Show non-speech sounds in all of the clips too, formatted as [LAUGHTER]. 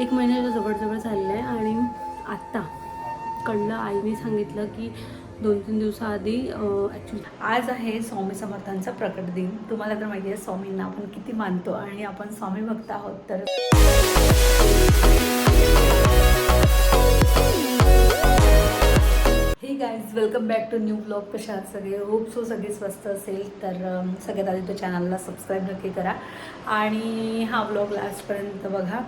एक महिन्याच्या जवळजवळ झालेलं आहे आणि आत्ता कळलं आईने सांगितलं की दोन तीन दिवसाआधी ॲक्च्युली आज आहे स्वामी समर्थांचा प्रकट दिन. तुम्हाला तर माहिती आहे स्वामींना आपण किती मानतो आणि आपण स्वामी भक्त आहोत तर हे guys welcome back to new blog कशा आहात सगळे? होप सो सगळे स्वस्त असेल. तर सगळ्यात आधी तो चॅनलला सबस्क्राईब नक्की करा. आणि हा ब्लॉग लास्टपर्यंत बघा.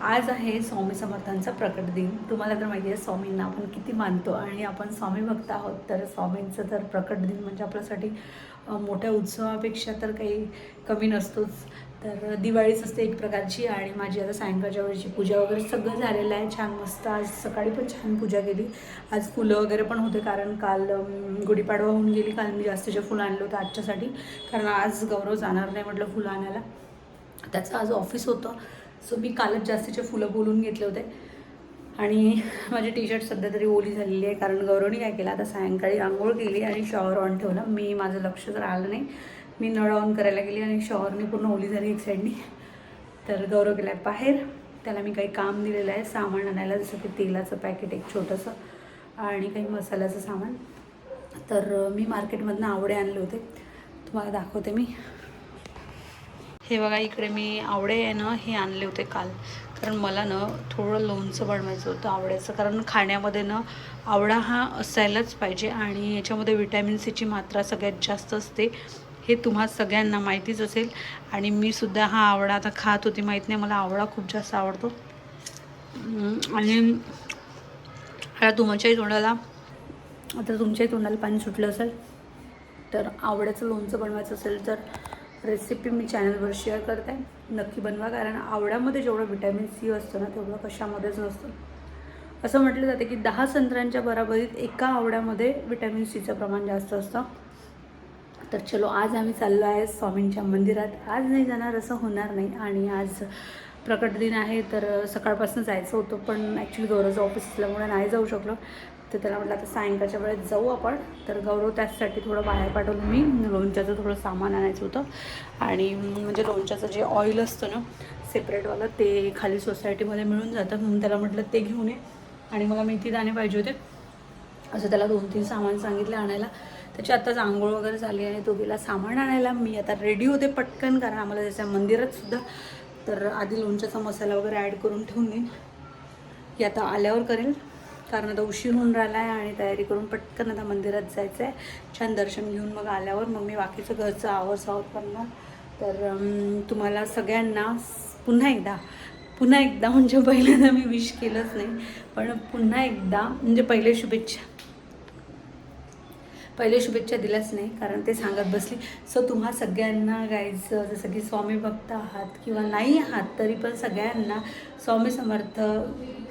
आज आहे स्वामी समर्थांचा प्रकट दिन. तुम्हाला तर माहिती आहे स्वामींना आपण किती मानतो आणि आपण स्वामी भक्त आहोत तर स्वामींचं तर प्रकट दिन म्हणजे आपल्यासाठी मोठ्या उत्सवापेक्षा तर काही कमी नसतोच. तर दिवाळीच असते एक प्रकारची आणि माझी आता सायंकाळच्या वेळेची पूजा वगैरे सगळं झालेलं आहे. छान मस्त आज सकाळी पण छान पूजा केली. आज फुलं वगैरे पण होते कारण काल गुढीपाडवा होऊन गेली. काल मी जास्तीचे फुलं आणलं होतं आजच्यासाठी. कारण आज गौरव जाणार नाही म्हटलं फुलं आणायला. त्याचं आज ऑफिस होतं. सो मी कालच जास्तीचे फुलं बोलून घेतले होते. आणि माझी टी शर्ट सध्या तरी ओली झालेली आहे कारण गौरवनी काय केलं आता सायंकाळी आंघोळ केली आणि शॉवर ऑन ठेवला. मी माझं लक्ष तर आलं नाही मी नळ ऑन करायला गेली आणि शॉवरने पूर्ण ओली झाली एक साईडनी तर गौरव गेला आहे बाहेर. त्याला मी काही काम दिलेलं आहे सामान आणायला जसं की तेलाचं पॅकेट एक छोटंसं आणि काही मसाल्याचं सामान. तर मी मार्केटमधनं आवडे आणले होते. तुम्हाला दाखवते मी. हे बघा इकडे मी आवडे आहे ना हे आणले होते काल. कारण मला ना थोडं लोणचं बनवायचं होतं आवड्याचं कारण खाण्यामध्ये ना आवडा हा असायलाच पाहिजे आणि याच्यामध्ये विटॅमिन सीची मात्रा सगळ्यात जास्त असते. हे तुम्हा सगळ्यांना माहितीच असेल. आणि मी सुद्धा हा आवडा आता खात होती. माहीत नाही मला आवडा खूप जास्त आवडतो. आणि आता तुमच्याही तोंडाला आता तुमच्याही तोंडाला पाणी सुटलं असेल तर आवड्याचं लोणचं बनवायचं असेल तर रेसिपी मी चॅनलवर शेअर करते. नक्की बनवा कारण आवड्यामध्ये जेवढं विटॅमिन सी असतं ना तेवढं कशामध्येच नसतं. असं म्हटलं जातं की दहा संत्र्यांच्या बराबरीत एका आवड्यामध्ये विटॅमिन सीचं प्रमाण जास्त असतं. तर चलो आज आम्ही चाललो आहे स्वामींच्या मंदिरात. आज नाही जाणार असं होणार नाही. आणि आज प्रकट दिन आहे तर सकाळपासून जायचं होतं पण ॲक्च्युली गौरवचं ऑफिस असल्यामुळे नाही जाऊ शकलो. तर त्याला म्हटलं आता सायंकाळच्या वेळेत जाऊ आपण. तर गौरव त्याचसाठी थोडं बाहेर पाठवलं. मी लोणच्याचं थोडं सामान आणायचं होतं. आणि म्हणजे लोणच्याचं जे ऑइल असतं ना सेपरेटवालं ते खाली सोसायटीमध्ये मिळून जातं. म्हणून त्याला म्हटलं ते घेऊन ये. आणि मला मेथी दाणे पाहिजे होते. असं त्याला दोन तीन सामान सांगितले आणायला. त्याची आत्ताच आंघोळ वगैरे झाली आहे. तो गेला सामान आणायला. मी आता रेडी होते पटकन कारण आम्हाला जसं मंदिरात सुद्धा. तर आधी लोणच्याचा मसाला वगैरे ॲड करून ठेवून देईन. की आता आल्यावर करेल. कारण आता उशीर होऊन राहिला आहे आणि तयारी करून पटकन आता मंदिरात जायचं आहे छान दर्शन घेऊन मग आल्यावर मग मी बाकीचं घरचं आवर सावर करणार. तर तुम्हाला सगळ्यांना पुन्हा एकदा पुन्हा एकदा म्हणजे पहिल्यांदा मी विश केलंच नाही पण पुन्हा एकदा म्हणजे पहिले शुभेच्छा. पहिले शुभेच्छा दिल्याच नाही कारण ते सांगत बसली. सो तुम्हा सगळ्यांना गायचं जसं की स्वामी भक्त आहात किंवा नाही आहात तरी पण सगळ्यांना स्वामी समर्थ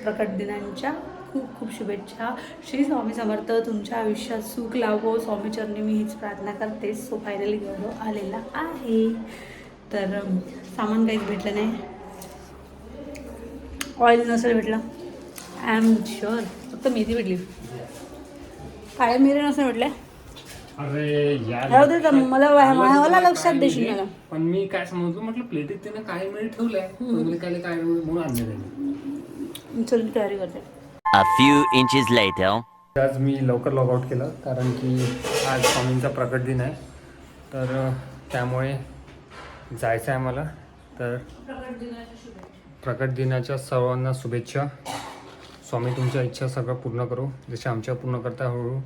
प्रकट दिनांच्या खूप खूप शुभेच्छा. श्री स्वामी समर्थ तुमच्या आयुष्यात सुख लावो स्वामीचरणी मी हीच प्रार्थना करते. सो फायनली गौरव आलेला आहे. तर सामान काहीच भेटलं नाही. ऑइल नसेल भेटलं. आय एम शुअर फक्त मेथी भेटली. काळ्या मिरे नसेल भेटल्या. अरे मला लक्षात देशील मला. पण मी काय समजलो म्हटलं प्लेटीत तिने काही मिनिट ठेवलंय. काय काय म्हणून आणले त्यांनी चल मी तयारी करते. A few inches later. आज मी लवकर लॉग आउट केलं कारण की आज स्वामींचा प्रकट दिन आहे. तर त्यामुळे जायचं आहे मला तर प्रकट दिनाच्या सर्वांना शुभेच्छा. स्वामी तुमच्या इच्छा सगळं पूर्ण करू. जसे आमच्या पूर्ण करता हळूहळू.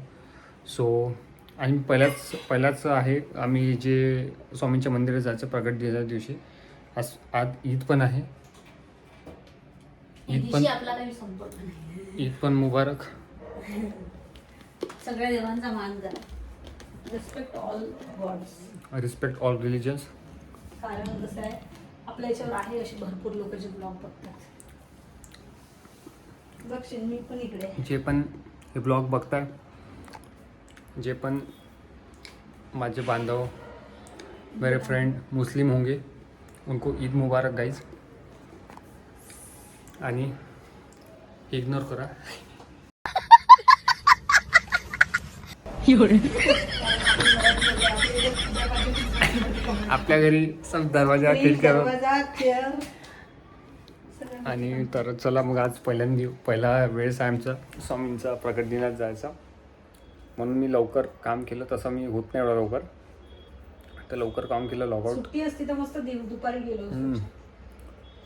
सो आणि पहिल्याच पहिलाच आहे आम्ही जे स्वामींच्या मंदिरात जायचं प्रकट दिनाच्या दिवशी आज आज ईद पण आहे. ईद पण आपला काही संपर्क नाही. ईद पण मुबारक. सगळ्या देवांचा मान करा respect all gods respect all religions कारण कसं आहे आपल्या याच्यावर आहे अशी भरपूर लोक जे ब्लॉग बघतात. बघशील मी पण इकडे आहे. जे पण हे ब्लॉग बघताय जे पण माझे बांधव मेरे फ्रेंड मुस्लिम होंगे उनको ईद मुबारक गाईज आणि इग्नोर करा. आपल्या घरी सब दरवाजा खिडक्या आणि तर चला मग आज पहिल्यांदा पहिला वेळेस आहे आमचा. स्वामींचा प्रकट दिनात जायचा. म्हणून मी लवकर काम केलं. तसं मी होत नाही एवढा लवकर. तर लवकर काम केलं लॉगआउट सुट्टी असती तर मस्त दुपारी गेलो. असतो.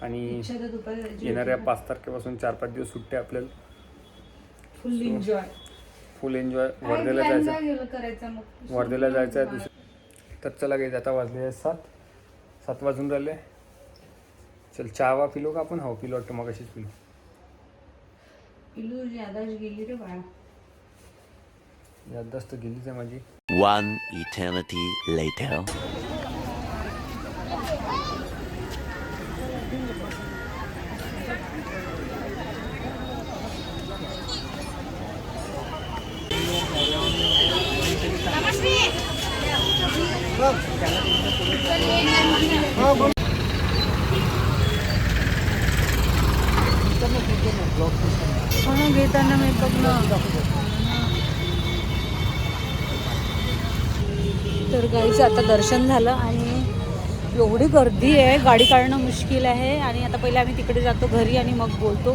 आणि तर येणाऱ्या. पाच तारखेपासून चार पाच दिवस सुट्टे आपल्याला. फुल एन्जॉय फुल एन्जॉय वर्धेला जायचं वर्धेला जायचं आहे दुसरं तर चला काही आता वाजले आहेत सात. सात वाजून राहिले. चल चहा वा पिलो का आपण? हो पिलो वाटतं मग अशीच पिलो पिलू गेली रे बाळा. याददास्त गेलीच आहे माझी. One eternity later. म्हणून घेताना मेकअप न तर गाईचं आता दर्शन झालं आणि एवढी गर्दी आहे गाडी काढणं मुश्किल आहे आणि आता पहिले आम्ही तिकडे जातो घरी आणि मग बोलतो.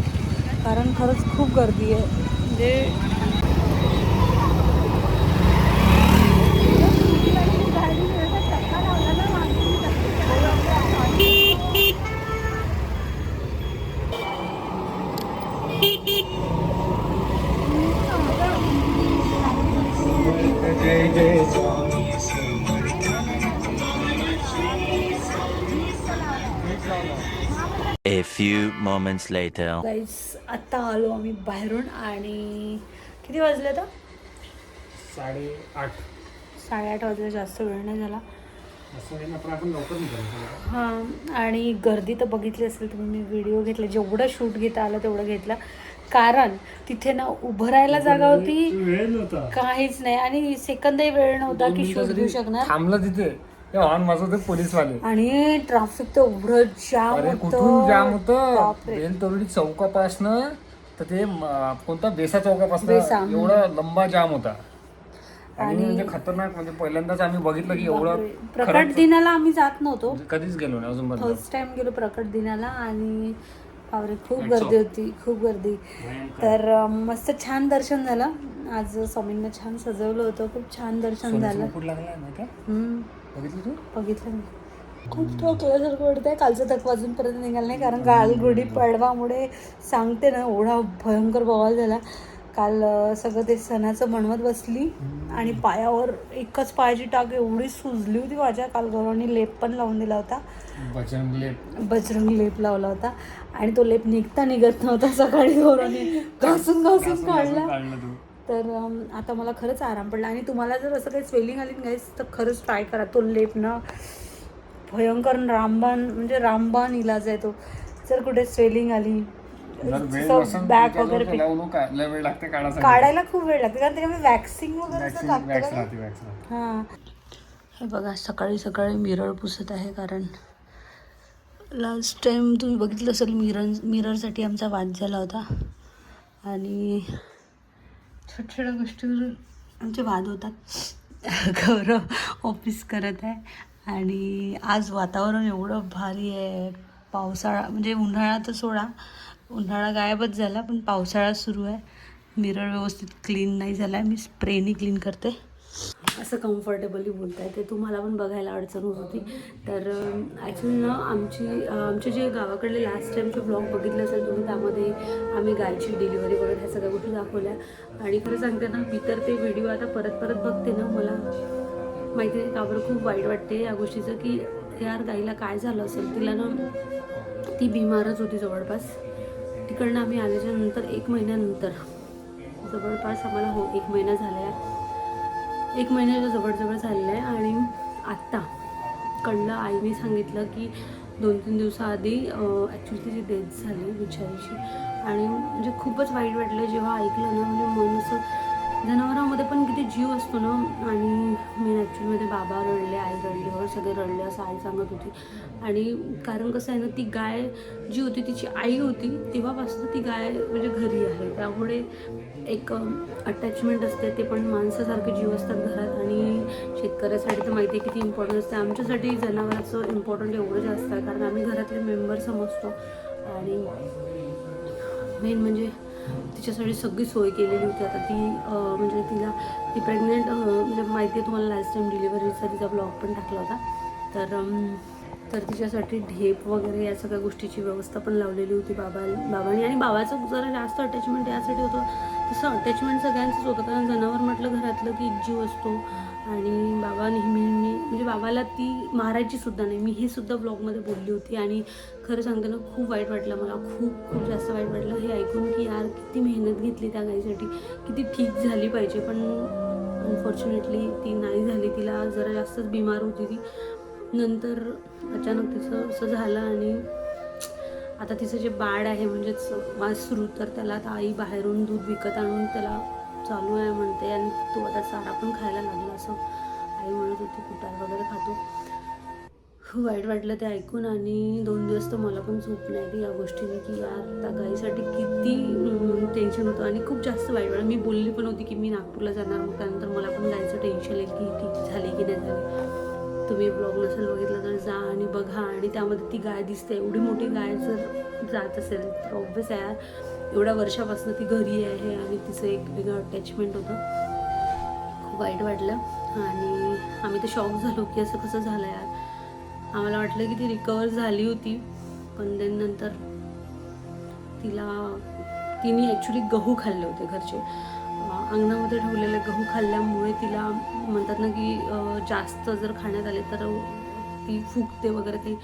कारण खरंच खूप गर्दी आहे. म्हणजे few moments later. गाईज आत्ता आलो आम्ही बाहेरून आणि किती वाजले आता? साडेआठ साडेआठ वाजले जास्त वेळ नाही झाला. असं आहे ना पण आपण लवकर निघालो हां आणि गर्दी तर बघितली असेल तुम्ही मी व्हिडिओ घेतला. जेवढं शूट घेता आलं तेवढं घेतलं. कारण तिथे ना उभं राहायला जागा होती. वेळ नव्हता. काहीच नाही. आणि सेकंदही वेळ नव्हता की शूट घेऊ शकणार. थांबलं तिथे. हॉर्न माझं होते पोलीसवाले. आणि ट्रॅफिक तर एवढं जाम अरे कुठून जाम होतं? तरोडी चौकापासनं तर ते कोणता बेसा चौकापासनं. एवढा लंबा जाम होता. आणि म्हणजे खतरनाक म्हणजे पहिल्यांदाच आम्ही बघितलं की एवढं. प्रकट दिनाला आम्ही जात नव्हतो. म्हणजे कधीच गेलो नाही अजून फर्स्ट टाइम गेलो प्रकट दिनाला आणि बापरे खूप गर्दी. होती खूप गर्दी. तर मस्त छान दर्शन झालं. आज स्वामींना छान सजवलं होतं खूप छान दर्शन झालं. बघितलं तू? बघितलं मी. खूप थकल्यासारखं वाटतंय कालचं थक वाजूनपर्यंत निघालं नाही कारण काल गुढी पडवामुळे सांगते ना एवढा भयंकर बवाल झाला. काल सगळं ते सणाचं म्हणवत बसली आणि पायावर एकच पायाची टाक एवढी सुजली होती माझ्या काल गौरवनी लेप पण लावून दिला होता. बजरंगले बजरंग लेप लावला होता. आणि तो लेप निघता निघत नव्हता सकाळी गौरवने. [LAUGHS] घासून घासून काढला. तर आता मला खरंच आराम पडला. आणि तुम्हाला जर असं काही स्वेलिंग आली ना गाईस तर खरंच ट्राय करा. तो लेप ना भयंकर रामबाण म्हणजे रामबाण इलाज आहे तो. जर कुठे स्वेलिंग आली बॅक वगैरे काढायला. खूप वेळ लागते. कारण त्याच्यामध्ये वॅक्सिंग वगैरे हां. हे बघा सकाळी सकाळी मिरर पुसत आहे कारण लास्ट टाइम तुम्ही बघितलं असेल मिरर मिररसाठी आमचा वाद झाला होता. आणि छोट्या छोट्या गोष्टीवर आमचे वाद होतात. [LAUGHS] गौरव ऑफिस करत आहे. आणि आज वातावरण एवढं भारी आहे. पावसाळा म्हणजे उन्हाळा तर सोडा. उन्हाळा गायबच झाला पण पावसाळा सुरू आहे. मिरर व्यवस्थित क्लीन नाही झाला आहे मी स्प्रेनी क्लीन करते. असं कम्फर्टेबली बोलताय ते तुम्हाला पण बघायला अडचण होत होती. तर ॲक्च्युली ना आमची आमचे जे गावाकडले लास्ट टाईमचे ब्लॉग बघितले असेल तुम्ही त्यामध्ये आम्ही गायची डिलिव्हरी वगैरे ह्या सगळ्या गोष्टी दाखवल्या. आणि खरं सांगते ना मी तर ते व्हिडिओ आता परत परत बघते ना मला माहिती नाही का बरं खूप वाईट वाटते या गोष्टीचं की यार गाईला काय झालं असेल तिला ना ती बिमारच होती जवळपास. तिकडनं आम्ही आल्याच्यानंतर एक महिन्यानंतर जवळपास आम्हाला हो एक महिना झाला आहे एक महिन्याच्या जवळजवळ झालेलं आहे आणि आत्ता कळलं आईने सांगितलं की दोन तीन दिवसाआधी ॲक्च्युली तिची डेथ झाली बिचारीची. आणि म्हणजे खूपच वाईट वाटलं जेव्हा ऐकलं ना म्हणजे मन असं जनावरांमध्ये पण किती जीव असतो ना? आणि मी ॲक्च्युलीमध्ये बाबा रडले आई रडली वगैरे सगळे रडले असं आई सांगत होती. आणि कारण कसं आहे ना ती गाय जी होती तिची आई होती तेव्हापासून ती गाय म्हणजे घरी आहे. त्यामुळे एक अटॅचमेंट असते ते पण माणसासारखे जीव असतात घरात. आणि शेतकऱ्यासाठी तर माहिती आहे किती इम्पॉर्टंट असते. आमच्यासाठी जनावरांचं इम्पॉर्टंट एवढं जास्त आहे कारण आम्ही घरातले मेंबर समजतो. आणि मेन म्हणजे तिच्यासाठी सगळी सोय केलेली होती. आता ती म्हणजे तिला ती प्रेग्नेंट म्हणजे माहिती आहे तुम्हाला लास्ट टाइम डिलिव्हरीचा तिचा ब्लॉग पण टाकला होता. तर तर तिच्यासाठी ढेप वगैरे या सगळ्या गोष्टीची व्यवस्था पण लावलेली होती बाबा बाबांनी. आणि बाबाचं जरा जास्त अटॅचमेंट यासाठी होतं. तसं अटॅचमेंट सगळ्यांचंच होतं. कारण जनावर म्हटलं घरातलं की एक जीव असतो. आणि बाबा नेहमी नेहमी म्हणजे बाबाला ती मारायची सुद्धा नाही. मी हे सुद्धा ब्लॉगमध्ये बोलली होती आणि खरं सांगताना खूप वाईट वाटलं मला. खूप खूप जास्त वाईट वाटलं. हे ऐकून की यार किती मेहनत घेतली त्या गाईसाठी. किती ठीक झाली पाहिजे. पण अनफॉर्च्युनेटली ती नाही झाली. तिला जरा जास्तच बिमार होती ती. नंतर अचानक तिचं असं झालं आणि आता तिचं जे बाळ आहे म्हणजेच वासरू तर त्याला आता आई बाहेरून दूध विकत आणून त्याला चालू आहे म्हणते आणि तो आता चारा पण खायला लागला असं. आई म्हणत होती कुटार वगैरे खातो. वाईट वाटलं ते ऐकून आणि दोन दिवस तर मला पण झोप नाही या गोष्टीने की यार त्या गाईसाठी किती टेन्शन होतं आणि खूप जास्त वाईट वाटलं. मी बोलली पण होती की मी नागपूरला जाणार मग त्यानंतर मला पण गायचं टेन्शन येईल की ठीक झाली की नाही झाली. तुम्ही ब्लॉग नसेल बघितलं तर जा आणि बघा. आणि त्यामध्ये ती गाय दिसते. एवढी मोठी गाय जर जात असेल तर ऑब्विस आहे यार. एवढ्या वर्षापासून ती घरी आहे आणि तिचं एक वेगळं अटॅचमेंट होतं. खूप वाईट वाटलं. आणि आम्ही तर शॉक झालो की असं कसं झालं यार. आम्हाला वाटलं की ती रिकवर झाली होती पण देन नंतर तिला तिने ॲक्च्युली गहू खाल्ले होते घरचे. अंगणामध्ये ठेवलेले गहू खाल्ल्यामुळे तिला म्हणतात ना की जास्त जर खाण्यात आले तर ती फुगते वगैरे काही.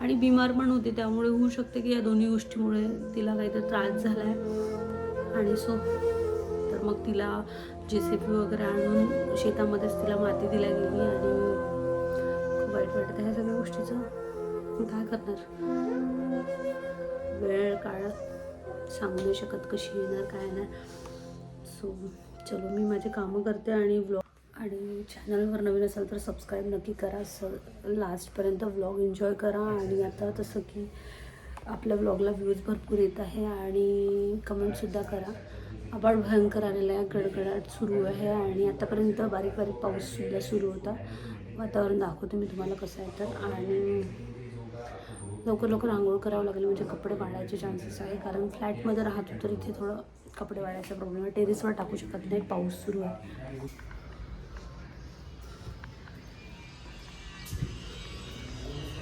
आणि बिमार पण होते त्यामुळे होऊ शकते की या दोन्ही गोष्टीमुळे तिला काहीतरी त्रास झाला आहे आणि सो तर मग तिला जे सी पी वगैरे आणून शेतामध्येच तिला माती दिल्या गेली आणि खूप वाईट वाटतं ह्या सगळ्या गोष्टीचं. काय करणार? वेळ काळ सांगू नाही शकत कशी येणार काय नाही सो चलो मी माझे कामं करते आणि व्लॉग आणि चॅनलवर नवीन असाल तर सबस्क्राईब नक्की करा. स लास्टपर्यंत व्लॉग एन्जॉय करा आणि आता तसं की आपल्या व्लॉगला व्ह्यूज भरपूर येत आहे आणि कमेंटसुद्धा करा. आबाळ भयंकर आलेला आहे गडगडाट सुरू आहे आणि आतापर्यंत बारीक बारीक पाऊससुद्धा सुरू होता. वातावरण दाखवते मी तुम्हाला कसं आहे तर. आणि लवकर लवकर आंघोळ करावं लागेल म्हणजे कपडे वाढायचे चान्सेस आहे कारण फ्लॅटमध्ये राहतो तर इथे थोडं कपडे वाढायचा प्रॉब्लेम आहे. टेरेसवर टाकू शकत नाही. पाऊस सुरू आहे.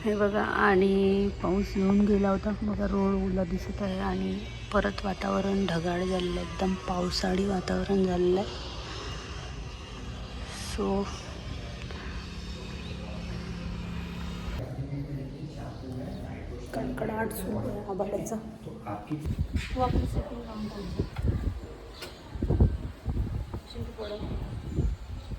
हे बघा आणि पाऊस येऊन गेला होता. बघा रोड ओला दिसत आहे आणि परत वातावरण ढगाळ झालेलं आहे. एकदम पावसाळी वातावरण झालेलं आहे. सो कडकडाट सुरू आहे हा वापस इकडून लावून टाकू. शिंपी पडत.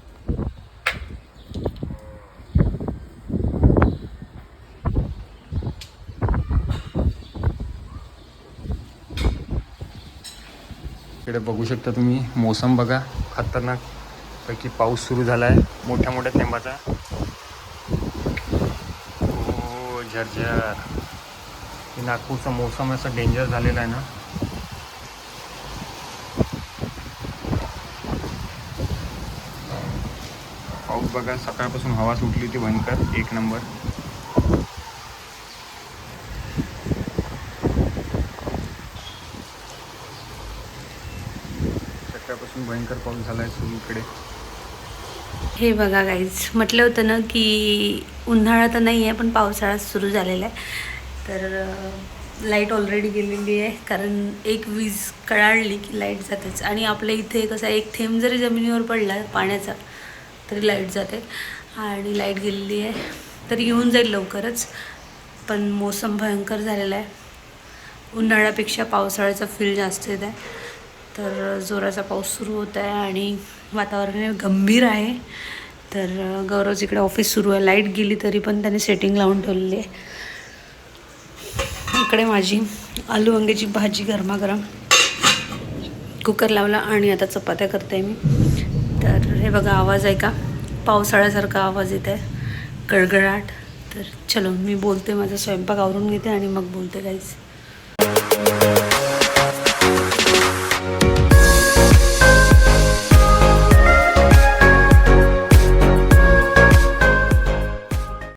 इकडे बघू शकता तुम्ही मोसम बघा खतरनाक पैकी पाऊस सुरू झाला आहे मोठ्या मोठ्या थेंबाचा हो झरझर हे नागपूरचा मोसम असा डेंजर झालेला आहे ना. पाऊस बघा सकाळपासून हवा सुटली होती भयंकर एक नंबर. सकाळपासून भयंकर पाऊस झाला आहे सुरू इकडे हे बघा गाईज म्हटलं होतं ना की उन्हाळा तर नाही आहे पण पावसाळा सुरू झालेला आहे. तर लाइट ऑलरेडी गेलेली आहे. कारण एक वीज कळाळली की लाइट जातेच. आणि आपल्या इथे कसं आहे, एक थेंब जरी जमिनीवर पडला पाण्याचा तरी लाइट जाते. आणि लाइट गेलेली आहे. तर येऊन जाईल लवकरच. पण मोसम भयंकर झालेला आहे. उन्हाळ्यापेक्षा पावसाळ्याचा फील जास्त येत आहे. तर जोराचा पाऊस सुरू होत आहे आणि वातावरण गंभीर आहे. तर गौरव इकडे ऑफिस सुरू आहे लाइट गेली तरी पण त्याने सेटिंग लावून ठेवलेली आहे. इकडे माझी आलू वांग्याची भाजी गरमागरम. कुकर लावला आणि आता चपात्या करते मी. तर हे बघा आवाज आहे का? पावसाळ्यासारखा आवाज येत आहे. गडगडाट तर चलो मी बोलते माझा स्वयंपाक आवरून घेते आणि मग बोलते काहीच